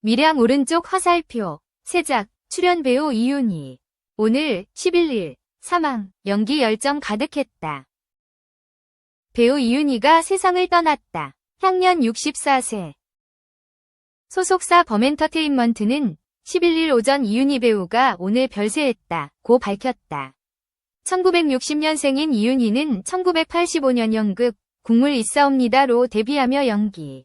밀양 오른쪽 화살표, 세작, 출연 배우 이윤희. 오늘 11일 사망, 연기 열정 가득했다. 배우 이윤희가 세상을 떠났다. 향년 64세. 소속사 범엔터테인먼트는 11일 오전 이윤희 배우가 오늘 별세했다. 고 밝혔다. 1960년생인 이윤희는 1985년 연극 국물 있사옵니다로 데뷔하며 연기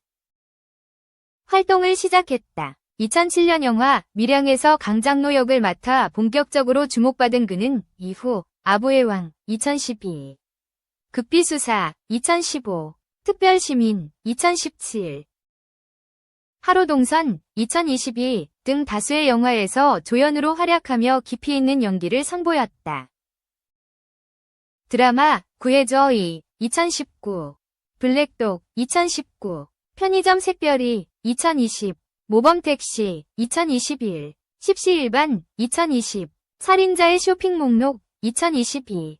활동을 시작했다. 2007년 영화 밀양에서 강장로 역을 맡아 본격적으로 주목받은 그는 이후 아부의 왕 2012, 극비수사 2015, 특별시민 2017, 하루동선 2022 등 다수의 영화에서 조연으로 활약하며 깊이 있는 연기를 선보였다. 드라마 구의 저희 2019, 블랙독 2019, 편의점 색별이 2020, 모범택시 2021, 십시 일반 2020, 살인자의 쇼핑 목록 2022,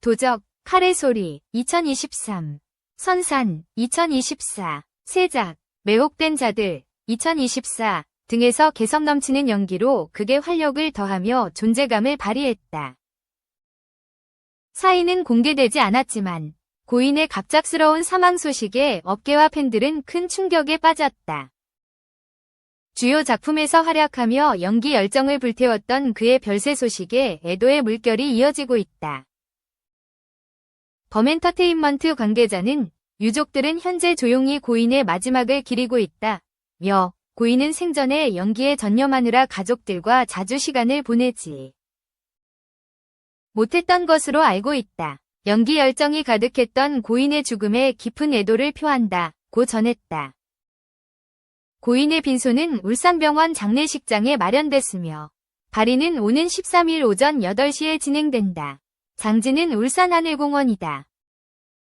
도적, 카레 소리 2023, 선산 2024, 세작, 매혹된 자들 2024 등에서 개성 넘치는 연기로 극의 활력을 더하며 존재감을 발휘했다. 사인은 공개되지 않았지만 고인의 갑작스러운 사망 소식에 업계와 팬들은 큰 충격에 빠졌다. 주요 작품에서 활약하며 연기 열정을 불태웠던 그의 별세 소식에 애도의 물결이 이어지고 있다. 범엔터테인먼트 관계자는 유족들은 현재 조용히 고인의 마지막을 기리고 있다. 며 고인은 생전에 연기에 전념하느라 가족들과 자주 시간을 보내지 못했던 것으로 알고 있다. 연기 열정이 가득했던 고인의 죽음에 깊은 애도를 표한다. 고 전했다. 고인의 빈소는 울산병원 장례식장에 마련됐으며 발인은 오는 13일 오전 8시에 진행된다. 장지는 울산하늘공원이다.